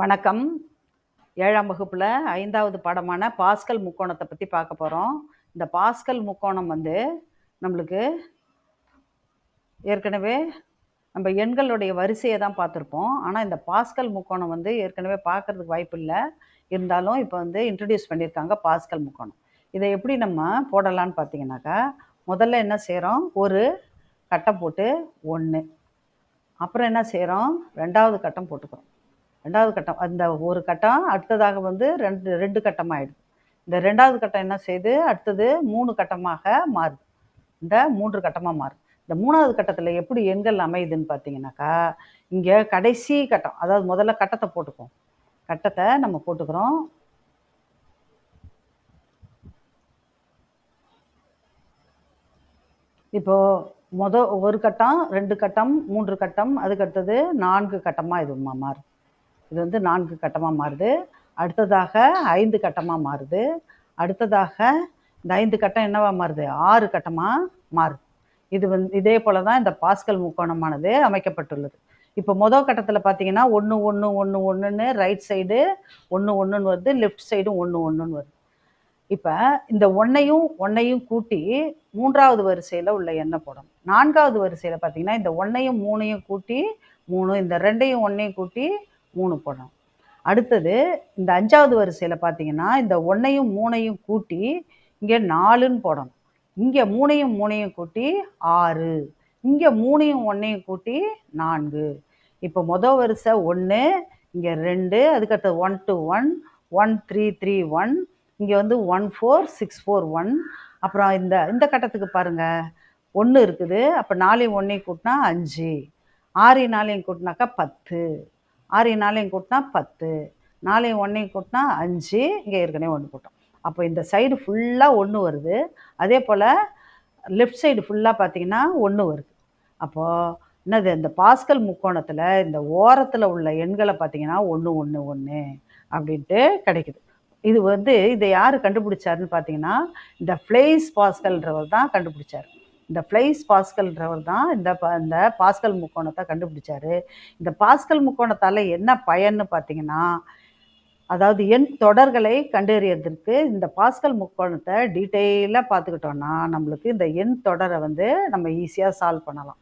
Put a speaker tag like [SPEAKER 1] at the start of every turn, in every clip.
[SPEAKER 1] வணக்கம். ஏழாம் வகுப்பில் ஐந்தாவது பாடமான பாஸ்கல் முக்கோணத்தை பற்றி பார்க்க போகிறோம் இந்த பாஸ்கல் முக்கோணம் வந்து நம்மளுக்கு ஏற்கனவே நம்ம எண்களுடைய வரிசையை தான் பார்த்துருப்போம். ஆனால் இந்த பாஸ்கல் முக்கோணம் வந்து ஏற்கனவே பார்க்கறதுக்கு வாய்ப்பு இல்லை. இருந்தாலும் இப்போ வந்து இன்ட்ரடியூஸ் பண்ணியிருக்காங்க பாஸ்கல் முக்கோணம். இதை எப்படி நம்ம போடலான்னு பார்த்தீங்கன்னாக்கா முதல்ல என்ன செய்கிறோம் ஒரு கட்டம் போட்டு ஒன்று அப்புறம் என்ன செய்கிறோம் ரெண்டாவது கட்டம் போட்டுக்கிறோம். ரெண்டாவது கட்டம். அந்த ஒரு கட்டம் அடுத்ததாக வந்து ரெண்டு ரெண்டு கட்டமாகிடுது இந்த ரெண்டாவது கட்டம் என்ன செய்யுது அடுத்தது மூணு கட்டமாக மாறுது. இந்த மூன்று கட்டமாக மாறுது. இந்த மூணாவது கட்டத்தில் எப்படி எண்கள் அமையுதுன்னு பார்த்தீங்கன்னாக்கா இங்கே கடைசி கட்டம் அதாவது முதல்ல கட்டத்தை போட்டுக்குவோம். கட்டத்தை நம்ம போட்டுக்கிறோம். இப்போ மொத ஒரு கட்டம் ரெண்டு கட்டம் மூன்று கட்டம் அதுக்கு அடுத்தது நான்கு கட்டமாக இது மா- மாறுது. இது வந்து நான்கு கட்டமாக மாறுது. அடுத்ததாக ஐந்து கட்டமாக மாறுது. அடுத்ததாக இந்த ஐந்து கட்டம் என்னவா மாறுது? ஆறு கட்டமாக மாறுது. இது வந்து இதே போல தான் இந்த பாஸ்கல் முக்கோணமானது அமைக்கப்பட்டுள்ளது. இப்போ மொதல் கட்டத்தில் பார்த்தீங்கன்னா ஒன்று ஒன்று ஒன்று ஒன்றுன்னு ரைட் சைடு ஒன்று ஒன்றுன்னு வருது. லெஃப்ட் சைடும் ஒன்று ஒன்றுன்னு வருது. இப்போ இந்த ஒன்றையும் ஒன்றையும் கூட்டி மூன்றாவது வரிசையில் உள்ள எண்ணெய் போடணும். நான்காவது வரிசையில் பார்த்தீங்கன்னா இந்த ஒன்றையும் மூணையும் கூட்டி மூணு இந்த ரெண்டையும் ஒன்றையும் கூட்டி மூணு போடணும் அடுத்தது இந்த அஞ்சாவது வரிசையில் பார்த்தீங்கன்னா இந்த ஒன்றையும் மூணையும் கூட்டி இங்கே நாலுன்னு போடணும். இங்கே மூணையும் மூணையும் கூட்டி ஆறு. இங்கே மூணையும் ஒன்றையும் கூட்டி நான்கு. இப்போ மொதல் வரிசை ஒன்று இங்கே ரெண்டு அதுக்கடுத்து one two one one three three one இங்கே வந்து one four six four one அப்புறம் இந்த இந்த கட்டத்துக்கு பாருங்கள் ஒன்று இருக்குது அப்போ நாலையும் ஒன்றையும் கூட்டினா அஞ்சு. ஆறையும் நாலையும் கூட்டினாக்கா பத்து. ஆறையும் நாளையும் கூட்டினா பத்து நாளையும் ஒன்றையும் கூட்டினா அஞ்சு இங்கே ஏற்கனவே ஒன்று கூட்டோம் அப்போ இந்த சைடு ஃபுல்லாக ஒன்று வருது. அதே போல் லெஃப்ட் சைடு ஃபுல்லாக பார்த்தீங்கன்னா ஒன்று வருது. அப்போது என்னது இந்த பாஸ்கல் முக்கோணத்தில் இந்த ஓரத்தில் உள்ள எண்களை பார்த்தீங்கன்னா ஒன்று ஒன்று ஒன்று அப்படின்ட்டு கிடைக்குது. இது வந்து இதை யார் கண்டுபிடிச்சாருன்னு பார்த்தீங்கன்னா இந்த ஃப்ளேஸ் பாஸ்கல்ன்றவர் தான் கண்டுபிடிச்சார். இந்த ஃப்ளைஸ் பாஸ்கல்ன்றவர் தான் இந்த ப- இந்த பாஸ்கல் முக்கோணத்தை கண்டுபிடிச்சார். இந்த பாஸ்கல் முக்கோணத்தால் என்ன பயன்னு பார்த்தீங்கன்னா அதாவது எண் தொடர்களை கண்டறியறதுக்கு இந்த பாஸ்கல் முக்கோணத்தை டீட்டெயிலாக பார்த்துக்கிட்டோன்னா நம்மளுக்கு இந்த எண் தொடரை வந்து நம்ம ஈஸியாக சால்வ் பண்ணலாம்.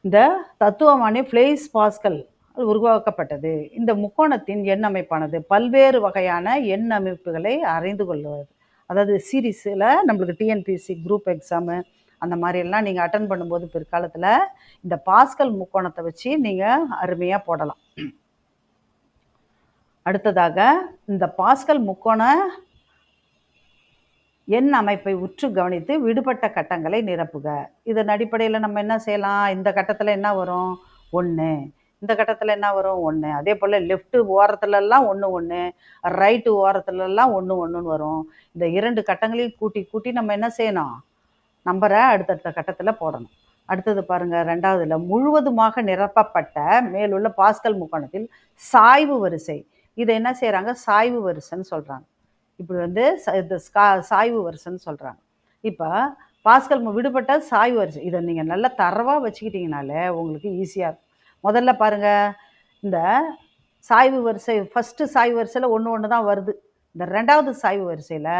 [SPEAKER 1] இந்த தத்துவமானி ஃப்ளேஸ் பாஸ்கல் உருவாக்கப்பட்டது. இந்த முக்கோணத்தின் எண் அமைப்பானது பல்வேறு வகையான எண் அமைப்புகளை அறிந்து கொள்வது அதாவது சீரீஸில் நம்மளுக்கு டிஎன்பிஎஸ்சி குரூப் எக்ஸாமு அந்த மாதிரி எல்லாம் நீங்கள் அட்டன் பண்ணும்போது பிற்காலத்தில் இந்த பாஸ்கல் முக்கோணத்தை வச்சு நீங்கள் அருமையாக போடலாம். அடுத்ததாக இந்த பாஸ்கல் முக்கோண எண் அமைப்பை உற்று கவனித்து விடுபட்ட கட்டங்களை நிரப்புக. இதன் அடிப்படையில் நம்ம என்ன செய்யலாம்? இந்த கட்டத்தில் என்ன வரும்? ஒன்று இந்த கட்டத்தில் என்ன வரும்? ஒன்று அதே போல் லெஃப்ட்டு ஓரத்துலலாம் ஒன்று ஒன்று ரைட்டு ஓரத்துலலாம் ஒன்று ஒன்றுன்னு வரும். இந்த இரண்டு கட்டங்களையும் கூட்டி கூட்டி நம்ம என்ன செய்யணும்? நம்பரை அடுத்தடுத்த கட்டத்தில் போடணும். அடுத்தது பாருங்கள் ரெண்டாவதுல முழுவதுமாக நிரப்பப்பட்ட மேலுள்ள பாஸ்கல் முக்கோணத்தில் சாய்வு வரிசை. இதை என்ன செய்கிறாங்க சாய்வு வரிசைன்னு சொல்கிறாங்க இப்படி வந்து ச- இந்த ஸ்கா- சாய்வு வரிசைன்னு சொல்கிறாங்க இப்போ பாஸ்கல் மு- விடுபட்ட சாய்வு வரிசை இதை நீங்கள் நல்லா தரவாக வச்சுக்கிட்டீங்கனாலே உங்களுக்கு ஈஸியாக இருக்கும். முதல்ல பாருங்கள் இந்த சாய்வு வரிசை ஃபஸ்ட்டு சாய்வு வரிசையில் ஒன்று ஒன்று தான் வருது. இந்த ரெண்டாவது சாய்வு வரிசையில்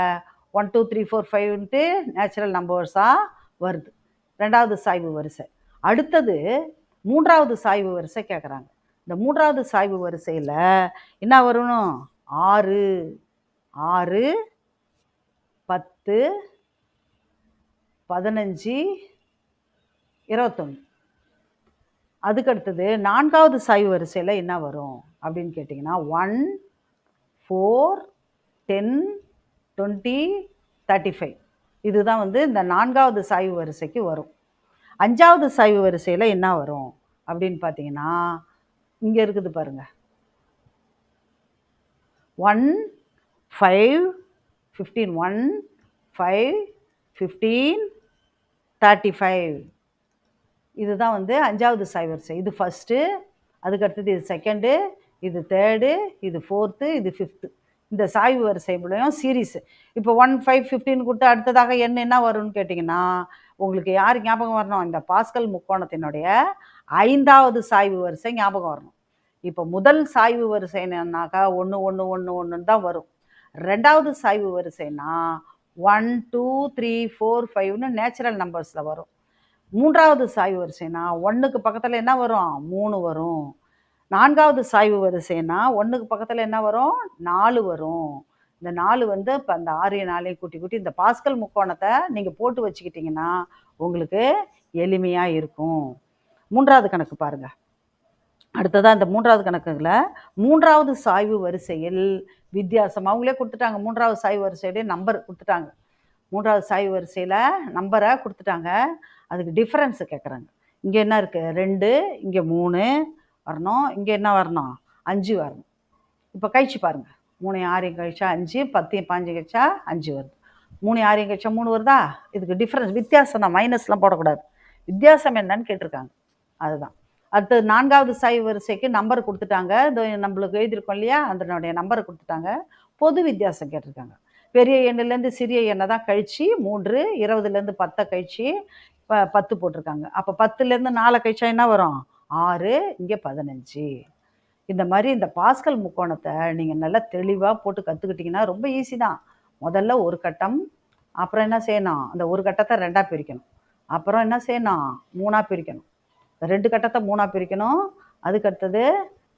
[SPEAKER 1] ஒன் டூ த்ரீ ஃபோர் ஃபைவ்ன்ட்டு நேச்சுரல் நம்பர்ஸாக வருது. ரெண்டாவது சாய்வு வரிசை. அடுத்தது மூன்றாவது சாய்வு வரிசை கேட்குறாங்க இந்த மூன்றாவது சாய்வு வரிசையில் என்ன வரணும்? ஆறு. ஆறு பத்து பதினஞ்சு இருபத்தொன்று அதுக்கு அடுத்தது நான்காவது சாய்வு வரிசையில் என்ன வரும்? அப்படின்னு கேட்டிங்கன்னா one four ten twenty thirty five. இதுதான் வந்து இந்த நான்காவது சாய்வு வரிசைக்கு வரும். அஞ்சாவது சாய்வு வரிசையில் என்ன வரும்? அப்படின்னு பார்த்தீங்கன்னா இங்கே இருக்குது பாருங்கள் one five fifteen. One five fifteen thirty five. இதுதான் வந்து அஞ்சாவது சாய் வரிசை. இது ஃபஸ்ட்டு அதுக்கடுத்தது இது செகண்டு இது தேர்டு இது ஃபோர்த்து இது ஃபிஃப்த்து. இந்த சாய்வு வரிசை மூலியம் சீரீஸ் இப்போ ஒன் ஃபைவ் ஃபிஃப்டின் கொடுத்து அடுத்ததாக என்ன என்ன வரும்னு கேட்டிங்கன்னா உங்களுக்கு யார் ஞாபகம் வரணும்? இந்த பாஸ்கல் முக்கோணத்தினுடைய ஐந்தாவது சாய்வு வரிசை ஞாபகம் வரணும். இப்போ முதல் சாய்வு வரிசைனாக்கா ஒன்று ஒன்று ஒன்று ஒன்றுன்னு தான் வரும். ரெண்டாவது சாய்வு வரிசைனா ஒன் டூ த்ரீ ஃபோர் ஃபைவ்னு நேச்சுரல் நம்பர்ஸில் வரும். மூன்றாவது சாய்வு வரிசைனா ஒன்றுக்கு பக்கத்தில் என்ன வரும்? மூணு வரும். நான்காவது சாய்வு வரிசைன்னா ஒன்றுக்கு பக்கத்தில் என்ன வரும்? நாலு வரும். இந்த நாலு வந்து இப்போ அந்த ஆரிய நாளையும் கூட்டி கூட்டி இந்த பாஸ்கல் முக்கோணத்தை நீங்கள் போட்டு வச்சுக்கிட்டிங்கன்னா உங்களுக்கு எளிமையாக இருக்கும். மூன்றாவது கணக்கு பாருங்கள் அடுத்ததாக இந்த மூன்றாவது கணக்குல மூன்றாவது சாய்வு வரிசையில் வித்தியாசம் அவங்களே கொடுத்துட்டாங்க. மூன்றாவது சாய்வு வரிசையிலே நம்பர் கொடுத்துட்டாங்க. மூன்றாவது சாய்வு வரிசையில் நம்பரை கொடுத்துட்டாங்க. அதுக்கு டிஃப்ரென்ஸு கேட்குறாங்க இங்கே என்ன இருக்குது ரெண்டு இங்கே மூணு வரணும். இங்கே என்ன வரணும்? அஞ்சு வரணும். இப்போ கழிச்சு பாருங்கள் மூணு ஆறையும் கழிச்சா அஞ்சு பத்தையும் பாஞ்சு கழிச்சா அஞ்சு வருது. மூணு ஆறையும் கழிச்சா மூணு வருதா? இதுக்கு டிஃப்ரென்ஸ் வித்தியாசம் தான். மைனஸ்லாம் போடக்கூடாது. வித்தியாசம் என்னன்னு கேட்டிருக்காங்க. அதுதான். அடுத்தது நான்காவது சாய் வரிசைக்கு நம்பர் கொடுத்துட்டாங்க. இது நம்மளுக்கு எழுதியிருக்கோம் இல்லையா? அதனுடைய நம்பரை கொடுத்துட்டாங்க. பொது வித்தியாசம் கேட்டிருக்காங்க. பெரிய எண்ணிலேருந்து சிறிய எண்ணை தான் கழிச்சு மூன்று இருபதுலேருந்து பத்தை கழிச்சு இப்போ பத்து போட்டிருக்காங்க. அப்போ பத்துலேருந்து நாலு கழிச்சா என்ன வரும்? ஆறு இங்கே பதினஞ்சு. இந்த மாதிரி இந்த பாஸ்கல் முக்கோணத்தை நீங்கள் நல்லா தெளிவாக போட்டு கற்றுக்கிட்டிங்கன்னா ரொம்ப ஈஸி தான். முதல்ல ஒரு கட்டம் அப்புறம் என்ன செய்யணும்? அந்த ஒரு கட்டத்தை ரெண்டாக பிரிக்கணும். அப்புறம் என்ன செய்யணும்? மூணாக பிரிக்கணும். ரெண்டு கட்டத்தை மூணாக பிரிக்கணும். அதுக்கு அடுத்தது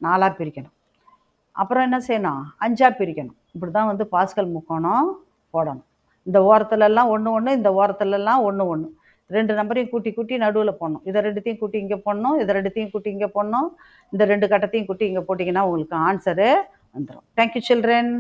[SPEAKER 1] நாலாக பிரிக்கணும். அப்புறம் என்ன செய்யணும்? அஞ்சாக பிரிக்கணும். இப்படி தான் வந்து பாஸ்கல் முக்கோணம் போடணும். இந்த ஓரத்துலலாம் ஒன்று ஒன்று இந்த ஓரத்துலலாம் ஒன்று ஒன்று ரெண்டு நம்பரையும் கூட்டி கூட்டி நடுவில் போடணும். இதை ரெண்டுத்தையும் கூட்டி இங்கே போடணும் இதை ரெண்டுத்தையும் கூட்டி இங்கே போடணும். இந்த ரெண்டு கட்டத்தையும் கூட்டி இங்கே போட்டிங்கன்னா உங்களுக்கு ஆன்சரு வந்துடும் தேங்க்யூ சில்ட்ரன்